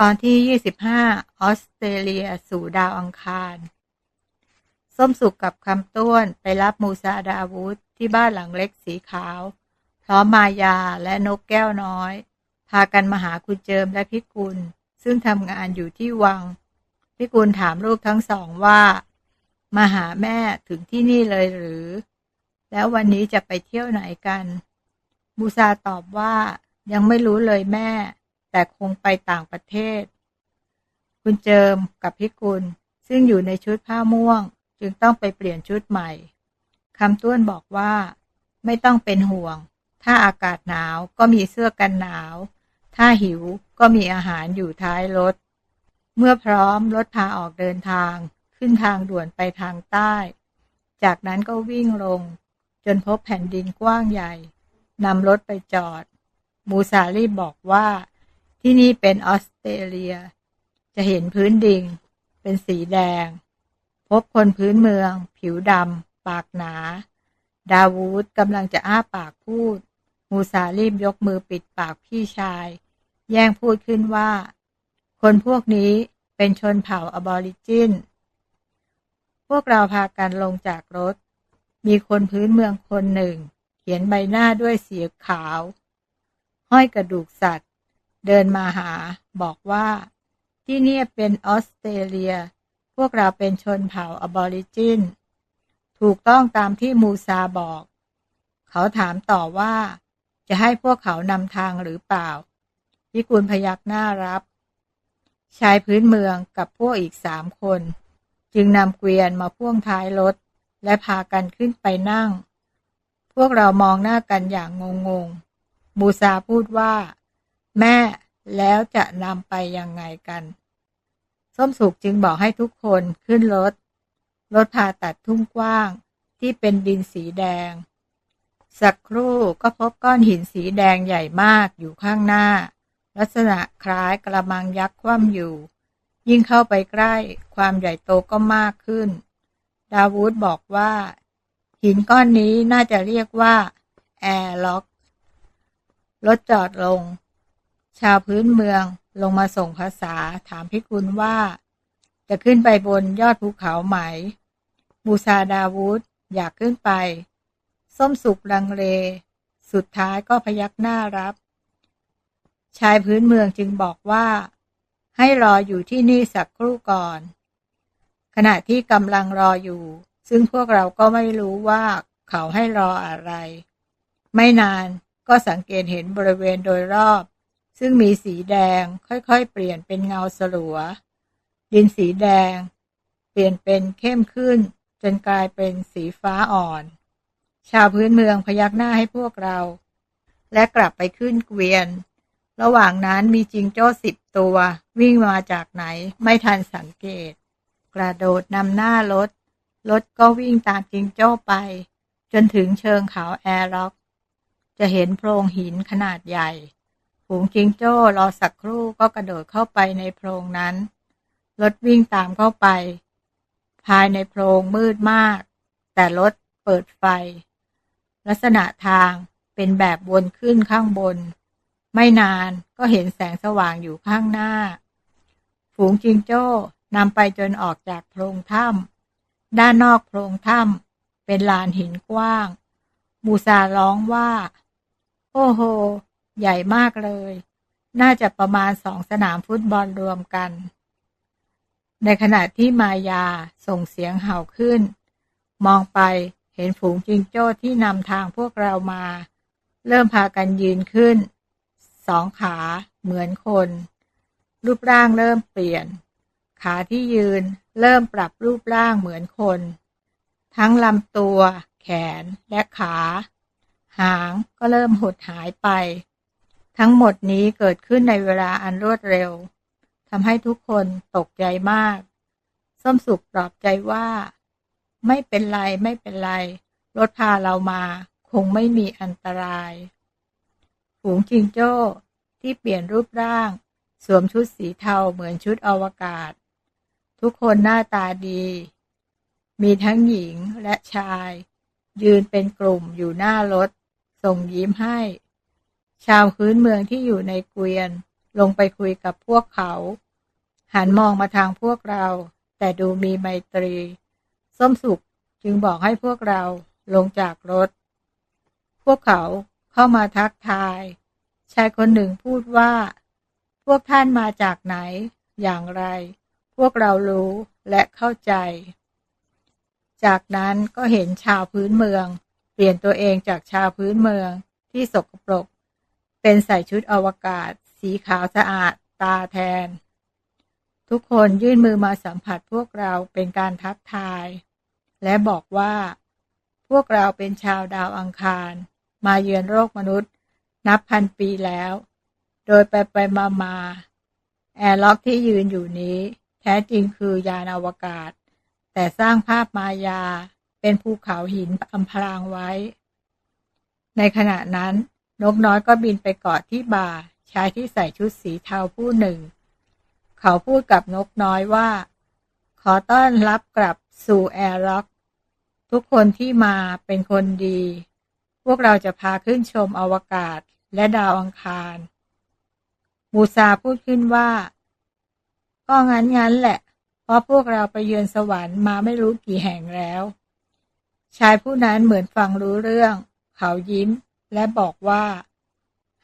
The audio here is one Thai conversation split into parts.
ตอนที่25ออสเตรเลียสู่ดาวอังคาร ส้มสุกกับคำต้วนไปรับมูซาดาวุธที่บ้านหลังเล็กสีขาว พร้อมมายาและนกแก้วน้อย พากันมาหาคุณเจิมและพิกุล ซึ่งทำงานอยู่ที่วัง พิกุลถามลูกทั้งสองว่า มาหาแม่ถึงที่นี่เลยหรือ แล้ววันนี้จะไปเที่ยวไหนกัน มูซาตอบว่ายังไม่รู้เลยแม่ แต่คงไปต่างประเทศ คุณเจิมกับพิกุล ซึ่งอยู่ในชุดผ้าม่วง จึงต้องไปเปลี่ยนชุดใหม่คำต้วนบอกว่า ไม่ต้องเป็นห่วง ถ้าอากาศหนาวก็มีเสื้อกันหนาว ถ้าหิวก็มีอาหารอยู่ท้ายรถ เมื่อพร้อมรถพาออกเดินทาง ขึ้นทางด่วนไปทางใต้ จากนั้นก็วิ่งลง จนพบแผ่นดินกว้างใหญ่นำรถไปจอด มูซารีบอกว่า ที่นี่เป็นออสเตรเลีย จะเห็นพื้นดินเป็นสีแดง พบคนพื้นเมือง ผิวดำ ปากหนา ดาวูดกำลังจะอ้าปากพูด มูซารีบยกมือปิดปากพี่ชาย แย่งพูดขึ้นว่า คนพวกนี้เป็นชนเผ่าอบอริจิน พวกเราพากันลงจากรถ มีคนพื้นเมืองคนหนึ่ง เขียนใบหน้าด้วยสีขาว ห้อยกระดูกสัตว์ เดินมาหา บอกว่า ที่นี่เป็นออสเตรเลีย พวกเราเป็นชนเผ่าอบอริจิน ถูกต้องตามที่มูซาบอก เขาถามต่อว่า จะให้พวกเขานำทางหรือเปล่าพิกุลพยักหน้ารับ ชายพื้นเมืองกับพวกอีกสามคน จึงนำเกวียนมาพ่วงท้ายรถ และพากันขึ้นไปนั่ง พวกเรามองหน้ากันอย่างงงๆมูซาพูดว่า แม่แล้วจะนำไปยังไงกัน ส้มสุกจึงบอกให้ทุกคนขึ้นรถ รถพาตัดทุ่งกว้างที่เป็นดินสีแดง สักครู่ก็พบก้อนหินสีแดงใหญ่มากอยู่ข้างหน้า ลักษณะคล้ายกระมังยักษ์คว่ำอยู่ ยิ่งเข้าไปใกล้ความใหญ่โตก็มากขึ้น ดาวูดบอกว่า หินก้อนนี้น่าจะเรียกว่าแอร์ล็อกรถจอดลง ชาวพื้นเมืองลงมาส่งภาษาถามพิกุลว่า จะขึ้นไปบนยอดภูเขาไหมมูซาดาวูดอยากขึ้นไป ส้มสุกลังเล สุดท้ายก็พยักหน้ารับ ชายพื้นเมืองจึงบอกว่า ให้รออยู่ที่นี่สักครู่ก่อน ขณะที่กำลังรออยู่ ซึ่งพวกเราก็ไม่รู้ว่าเขาให้รออะไร ไม่นานก็สังเกตเห็นบริเวณโดยรอบ ซึ่งมีสีแดงค่อยๆ เปลี่ยนเป็นเงาสลัว ดินสีแดง เปลี่ยนเป็นเข้มขึ้น จนกลายเป็นสีฟ้าอ่อน ชาวพื้นเมืองพยักหน้าให้พวกเรา และกลับไปขึ้นเกวียน ระหว่างนั้นมีจิงโจ้สิบตัว วิ่งมาจากไหนไม่ทันสังเกต กระโดดนำหน้ารถ รถก็วิ่งตามจิงโจ้ไป จนถึงเชิงเขาแอร์ล็อก จะเห็นโพรงหินขนาดใหญ่ ฝูงจิงโจ้รอสักครู่ก็กระโดดเข้าไปในโพรงนั้นรถวิ่งตามเข้าไป ภายในโพรงมืดมาก แต่รถเปิดไฟ ลักษณะทางเป็นแบบวนขึ้นข้างบน ไม่นานก็เห็นแสงสว่างอยู่ข้างหน้า ฝูงจิงโจ้นำไปจนออกจากโพรงถ้ำด้านนอกโพรงถ้ำเป็นลานหินกว้าง มูซาร้องว่า โอ้โห ใหญ่มากเลย น่าจะประมาณสองสนามฟุตบอลรวมกัน ในขณะที่มายาส่งเสียงเห่าขึ้น มองไปเห็นฝูงจิงโจ้ที่นำทางพวกเรามา เริ่มพากันยืนขึ้น สองขาเหมือนคน รูปร่างเริ่มเปลี่ยน ขาที่ยืนเริ่มปรับรูปร่างเหมือนคน ทั้งลำตัว แขนและขา หางก็เริ่มหดหายไป ทั้งหมดนี้เกิดขึ้นในเวลาอันรวดเร็วทำให้ทุกคนตกใจมาก ส้มสุกปลอบใจว่า ไม่เป็นไรไม่เป็นไร รถพาเรามาคงไม่มีอันตราย ฝูงจิงโจ้ ที่เปลี่ยนรูปร่าง สวมชุดสีเทาเหมือนชุดอวกาศ ทุกคนหน้าตาดี มีทั้งหญิงและชาย ยืนเป็นกลุ่มอยู่หน้ารถ ส่งยิ้มให้ ชาวพื้นเมืองที่อยู่ในเกวียน ลงไปคุยกับพวกเขา หันมองมาทางพวกเรา แต่ดูมีไมตรี ส้มสุขจึงบอกให้พวกเราลงจากรถ พวกเขาเข้ามาทักทาย ชายคนหนึ่งพูดว่า พวกท่านมาจากไหน อย่างไร พวกเรารู้และเข้าใจ จากนั้นก็เห็นชาวพื้นเมือง เปลี่ยนตัวเองจากชาวพื้นเมืองที่สกปรก เป็นใส่ชุดอวกาศ สีขาวสะอาดตาแทน ทุกคนยื่นมือมาสัมผัสพวกเราเป็นการทักทาย และบอกว่า พวกเราเป็นชาวดาวอังคาร มาเยือนโลกมนุษย์ นับพันปีแล้ว โดยไปไปมามาแอร์ล็อกที่ยืนอยู่นี้ แท้จริงคือยานอวกาศ แต่สร้างภาพมายาเป็นภูเขาหินอำพรางไว้ ในขณะนั้น นกน้อยก็บินไปเกาะที่บ่าชายที่ใส่ชุดสีเทาผู้หนึ่ง เขาพูดกับนกน้อยว่า ขอต้อนรับกลับสู่แอร์ล็อก ทุกคนที่มาเป็นคนดี พวกเราจะพาขึ้นชมอวกาศและดาวอังคาร มูซาพูดขึ้นว่า ก็งั้นงั้นแหละ เพราะพวกเราไปเยือนสวรรค์มาไม่รู้กี่แห่งแล้ว ชายผู้นั้นเหมือนฟังรู้เรื่อง เขายิ้ม และบอกว่า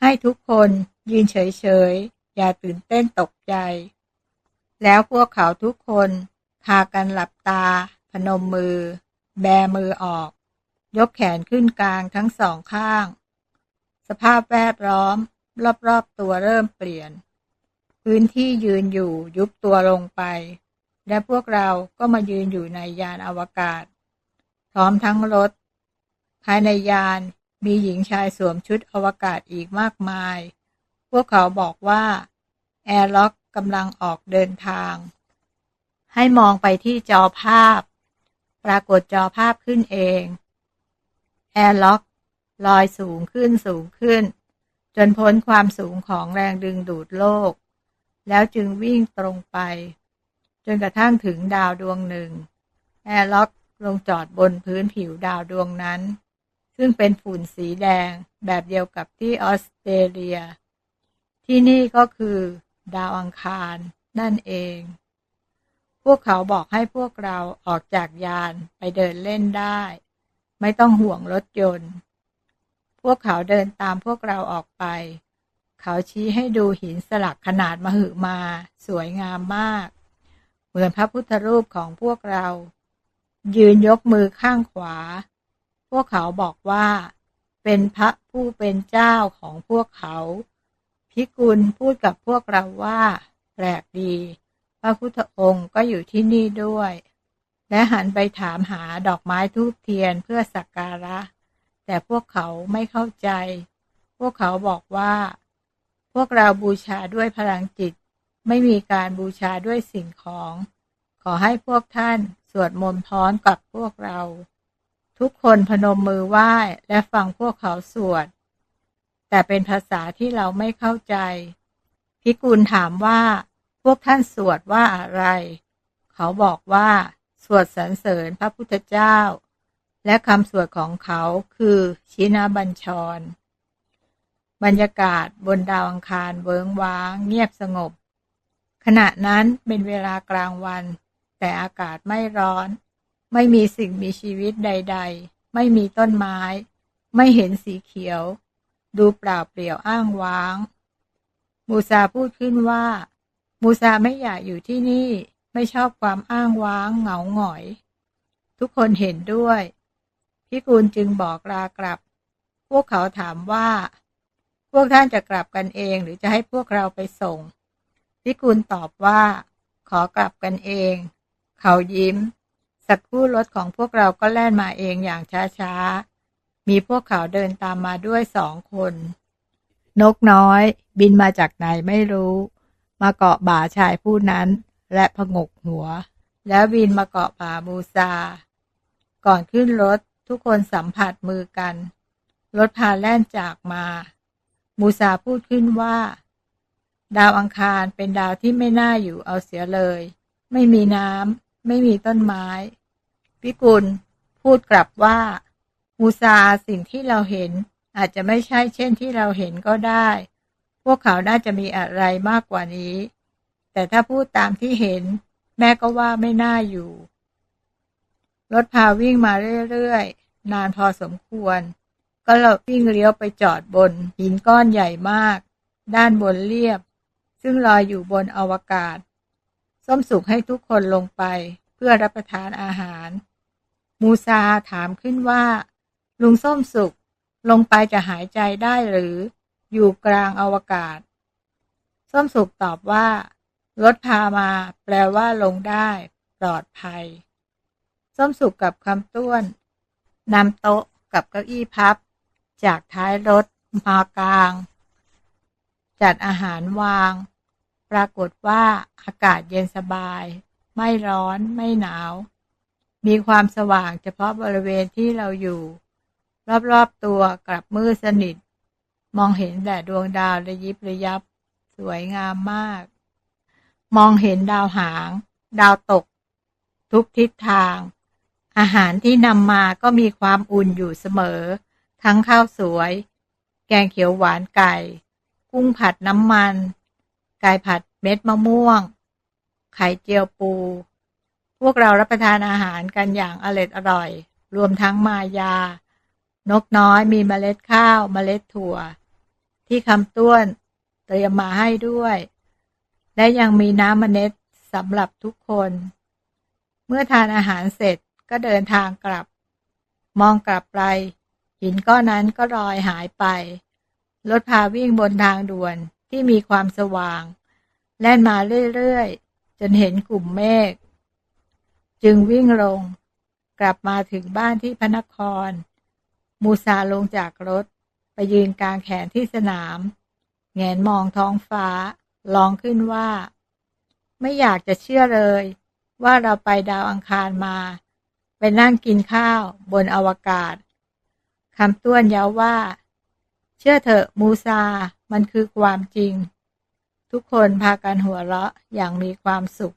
ให้ทุกคนยืนเฉยๆ อย่าตื่นเต้นตกใจ แล้วพวกเขาทุกคนพากันหลับตา พนมมือ แบมือออก ยกแขนขึ้นกลางทั้งสองข้าง สภาพแวดล้อม รอบๆตัวเริ่มเปลี่ยน พื้นที่ยืนอยู่ยุบตัวลงไป และพวกเราก็มายืนอยู่ในยานอวกาศ พร้อมทั้งรถ ภายในยาน มีหญิงชายสวมชุดอวกาศอีกมากมาย พวกเขาบอกว่าแอร์ล็อกกำลังออกเดินทาง ให้มองไปที่จอภาพ ปรากฏจอภาพขึ้นเอง แอร์ล็อกลอยสูงขึ้นสูงขึ้น จนพ้นความสูงของแรงดึงดูดโลก แล้วจึงวิ่งตรงไป จนกระทั่งถึงดาวดวงหนึ่ง แอร์ล็อกลงจอดบนพื้นผิวดาวดวงนั้น ซึ่งเป็นฝุ่นสีแดงแบบเดียวกับที่ออสเตรเลีย ที่นี่ก็คือ ดาวอังคาร นั่นเอง พวกเขาบอกให้พวกเราออกจากยานไปเดินเล่นได้ ไม่ต้องห่วงรถยนต์ พวกเขาเดินตามพวกเราออกไป เขาชี้ให้ดูหินสลักขนาดมหึมา สวยงามมาก เหมือนพระพุทธรูปของพวกเรา ยืนยกมือข้างขวา พวกเขาบอกว่า เป็นพระผู้เป็นเจ้าของพวกเขา พิกุลพูดกับพวกเราว่า แปลกดี พระพุทธองค์ก็อยู่ที่นี่ด้วย และหันไปถามหาดอกไม้ทูบเทียนเพื่อสักการะ แต่พวกเขาไม่เข้าใจ พวกเขาบอกว่า พวกเราบูชาด้วยพลังจิต ไม่มีการบูชาด้วยสิ่งของ ขอให้พวกท่านสวดมนต์พร้อมกับพวกเรา ทุกคนพนมมือไหว้และฟังพวกเขาสวด แต่เป็นภาษาที่เราไม่เข้าใจ พิกุลถามว่าพวกท่านสวดว่าอะไร เขาบอกว่า สวดสรรเสริญพระพุทธเจ้า และคำสวดของเขาคือชินาบัญชร บรรยากาศบนดาวอังคารเวิงว้าง เงียบสงบ ขณะนั้นเป็นเวลากลางวัน แต่อากาศไม่ร้อน ไม่มีสิ่งมีชีวิตใด ๆ ไม่มีต้นไม้ ไม่เห็นสีเขียว ดูเปล่าเปลี่ยวอ้างว้าง มูซาพูดขึ้นว่า มูซาไม่อยากอยู่ที่นี่ไม่ชอบความอ้างว้างเหงาหงอย ทุกคนเห็นด้วยพิกุลจึงบอกลากลับ พวกเขาถามว่า พวกท่านจะกลับกันเองหรือจะให้พวกเราไปส่งพิกุลตอบว่า ขอกลับกันเอง เขายิ้ม สักครู่รถของพวกเราก็แล่นมาเองอย่างช้าๆ มีพวกเขาเดินตามมาด้วยสองคน นกน้อย บินมาจากไหนไม่รู้ มาเกาะบ่าชายผู้นั้น และผงกหัว แล้วบินมาเกาะบ่ามูซา ก่อนขึ้นรถทุกคนสัมผัสมือกัน รถพาแล่นจากมา มูซาพูดขึ้นว่า ดาวอังคารเป็นดาวที่ไม่น่าอยู่เอาเสียเลย ไม่มีน้ำไม่มีต้นไม้ พิกุลพูดกลับว่า มูซาสิ่งที่เราเห็น อาจจะไม่ใช่เช่นที่เราเห็นก็ได้ พวกเขาน่าจะมีอะไรมากกว่านี้ แต่ถ้าพูดตามที่เห็น แม่ก็ว่าไม่น่าอยู่ รถพาวิ่งมาเรื่อยๆ นานพอสมควร ก็เราวิ่งเลี้ยวไปจอดบน หินก้อนใหญ่มาก ด้านบนเรียบ ซึ่งลอยอยู่บนอวกาศ ส้มสุกให้ทุกคนลงไปเพื่อรับประทานอาหาร มูซาถามขึ้นว่า ลุงส้มสุกลงไปจะหายใจได้หรือ อยู่กลางอวกาศ ส้มสุกตอบว่า รถพามา แปลว่าลงได้ ปลอดภัย ส้มสุกกับคำต้วนนำโต๊ะกับเก้าอี้พับ จากท้ายรถมากลาง จัดอาหารวาง ปรากฏว่าอากาศเย็นสบาย ไม่ร้อนไม่หนาว มีความสว่างเฉพาะบริเวณที่เราอยู่ รอบๆตัวกลับมืดสนิท มองเห็นแต่ดวงดาวระยิบระยับ สวยงามมาก มองเห็นดาวหาง ดาวตก ทุกทิศทาง อาหารที่นำมาก็มีความอุ่นอยู่เสมอ ทั้งข้าวสวย แกงเขียวหวานไก่ กุ้งผัดน้ำมัน ไก่ผัดเม็ดมะม่วง ไข่เจียวปู พวกเรารับประทานอาหารกันอย่างอร็ดอร่อย รวมทั้งมายา นกน้อยมีเมล็ดข้าวเมล็ดถั่ว ที่คำต้วนเตรียมมาให้ด้วย และยังมีน้ำมเมล็ดสำหรับทุกคน เมื่อทานอาหารเสร็จก็เดินทางกลับ มองกลับไป หินก้อนนั้นก็ลอยหายไป รถพาวิ่งบนทางด่วนที่มีความสว่าง แล่นมาเรื่อย ๆ จนเห็นกลุ่มเมฆ จึงวิ่งลง กลับมาถึงบ้านที่พระนคร มูซาลงจากรถ ไปยืนกลางแขนที่สนาม แงนมองท้องฟ้าร้องขึ้นว่า ไม่อยากจะเชื่อเลย ว่าเราไปดาวอังคารมา ไปนั่งกินข้าวบนอวกาศคำต้วนย้าว่า เชื่อเถอะมูซา มันคือความจริง ทุกคนพากันหัวเราะอย่างมีความสุข